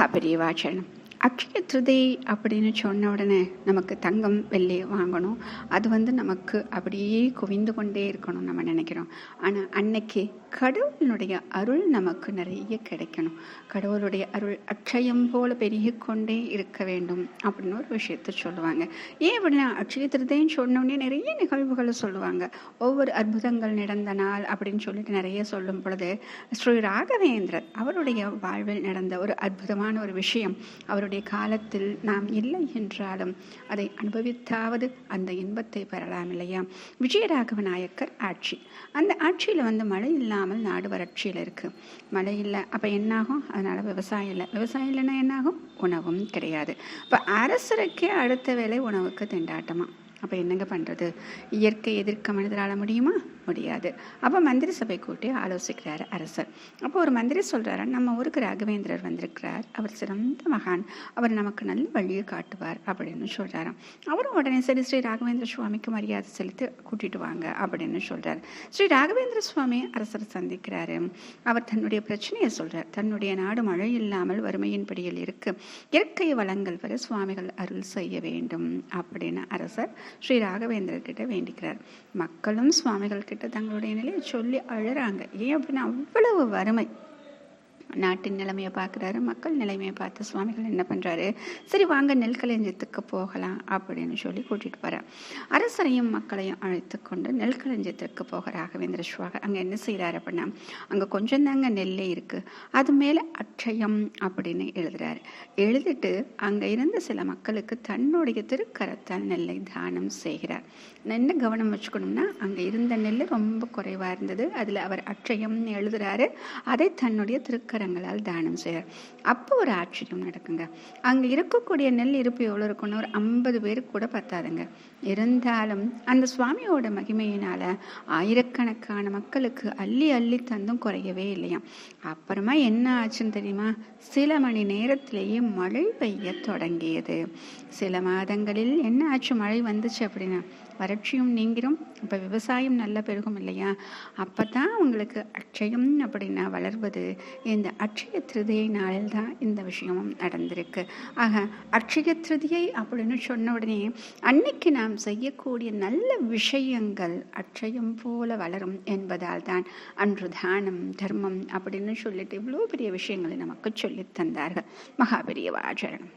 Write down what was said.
ખાપરી વાંચન அக்ஷயத்ருதை அப்படின்னு சொன்ன உடனே நமக்கு தங்கம் வெள்ளி வாங்கணும். அது வந்து நமக்கு அப்படியே குவிந்து கொண்டே இருக்கணும் நம்ம நினைக்கிறோம். ஆனால் அன்னைக்கு கடவுளினுடைய அருள் நமக்கு நிறைய கிடைக்கணும். கடவுளுடைய அருள் அக்ஷயம் போல பெருகி கொண்டே இருக்க வேண்டும் அப்படின்னு ஒரு விஷயத்த சொல்லுவாங்க. ஏன் அப்படின்னா அக்ஷய திருதைன்னு சொன்னோடனே நிறைய நிகழ்வுகளை சொல்லுவாங்க. ஒவ்வொரு அற்புதங்கள் நடந்த நாள் அப்படின்னு சொல்லிட்டு நிறைய சொல்லும் பொழுது ஸ்ரீ ராகவேந்திரர் அவருடைய வாழ்வில் நடந்த ஒரு அற்புதமான ஒரு விஷயம். அவருடைய காலத்தில் நாம் இல்லை என்றாலும் அதை அனுபவித்தாவது அந்த இன்பத்தை பெறலாம் இல்லையா? விஜயராகவ நாயக்கர் ஆட்சி. அந்த ஆட்சியில் வந்து மழை இல்லாமல் நாடு வறட்சியில் இருக்குது மழை இல்லை அப்போ என்னாகும்? அதனால் விவசாயம் இல்லை. விவசாயம் இல்லைன்னா என்னாகும்? உணவும் கிடையாது. இப்போ அரசருக்கே அடுத்த வேலை உணவுக்கு திண்டாட்டமாக அப்போ என்னங்க பண்ணுறது இயற்கை எதிர்க்க மனிதரால் முடியுமா? முடியாது. அப்போ மந்திரி சபை கூட்டி ஆலோசிக்கிறார் அரசர். அப்போ ஒரு மந்திரி சொல்கிறாரு நம்ம ஊருக்கு ராகவேந்திரர் வந்திருக்கிறார். அவர் சிறந்த மகான். அவர் நமக்கு நல்ல வழியை காட்டுவார் அப்படின்னு சொல்கிறாராம் அவரும் உடனே சரி ஸ்ரீ ராகவேந்திர சுவாமிக்கு மரியாதை செலுத்தி கூட்டிட்டு வாங்க அப்படின்னு சொல்கிறார் ஸ்ரீ ராகவேந்திர சுவாமி அரசர் சந்திக்கிறாரு. அவர் தன்னுடைய பிரச்சனையை சொல்கிறார் தன்னுடைய நாடு மழை இல்லாமல் வறுமையின் பிடியில் இருக்கு. இயற்கை வளங்கள் வரை சுவாமிகள் அருள் செய்ய வேண்டும் அப்படின்னு அரசர் ஸ்ரீ ராகவேந்திரர்கிட்ட வேண்டிக்கிறார். மக்களும் சுவாமிகள் கிட்ட தங்களுடைய நிலையை சொல்லி அழுறாங்க. ஏன் அப்படின்னா அவ்வளவு வறுமை. நாட்டின் நிலைமையை பார்க்குறாரு மக்கள் நிலைமையை பார்த்து சுவாமிகள் என்ன பண்ணுறாரு சரி வாங்க நெல் களஞ்சியத்துக்கு போகலாம் அப்படின்னு சொல்லி கூட்டிகிட்டு போகிறார் அரசரையும் மக்களையும் அழைத்து கொண்டு நெல் களஞ்சியத்துக்கு போக ராகவேந்திர சுவாக அங்கே என்ன செய்கிறாரு அப்படின்னா அங்கே கொஞ்சம் தாங்க நெல்லே இருக்குது அது மேலே அட்சயம் அப்படின்னு எழுதுகிறாரு எழுதிட்டு அங்கே இருந்த சில மக்களுக்கு தன்னுடைய திருக்கரத்தால் நெல்லை தானம் செய்கிறார். என்ன கவனம் வச்சுக்கணும்னா அங்கே இருந்த நெல் ரொம்ப குறைவாக இருந்தது அதில் அவர் அட்சயம்னு எழுதுறாரு அதை தன்னுடைய திருக்கரங்களால் தானம் செய்கிறார் அப்போ ஒரு ஆச்சரியம் நடக்குங்க. அங்கே இருக்கக்கூடிய நெல் இருப்பு எவ்வளோ இருக்குன்னு ஒரு ஐம்பது பேர் கூட பத்தாதுங்க. இருந்தாலும் அந்த சுவாமியோட மகிமையினால ஆயிரக்கணக்கான மக்களுக்கு அள்ளி அள்ளி தந்தும் குறையவே இல்லையாம் அப்புறமா என்ன ஆச்சுன்னு தெரியுமா? சில மணி நேரத்திலேயே மழை பெய்ய தொடங்கியது. சில மாதங்களில் என்ன ஆச்சு? மழை வந்துச்சு அப்படின்னா வறட்சியும் நீங்கிரும் இப்போ விவசாயம் நல்லா பெருகும் இல்லையா? அப்போ தான் உங்களுக்கு அட்சயம் அப்படின்னா வளர்வது இந்த இந்த அட்சய திருதியை நாளில் தான் இந்த விஷயமும் நடந்திருக்கு. ஆக அட்சய திருதியை அப்படின்னு சொன்ன உடனே அன்னைக்கு நாம் செய்யக்கூடிய நல்ல விஷயங்கள் அட்சயம் போல வளரும் என்பதால் தான் அன்று தானம் தர்மம் அப்படின்னு சொல்லிட்டு இவ்வளோ பெரிய விஷயங்களை நமக்கு சொல்லித் தந்தார்கள். மகாபெரிய வாஜரணம்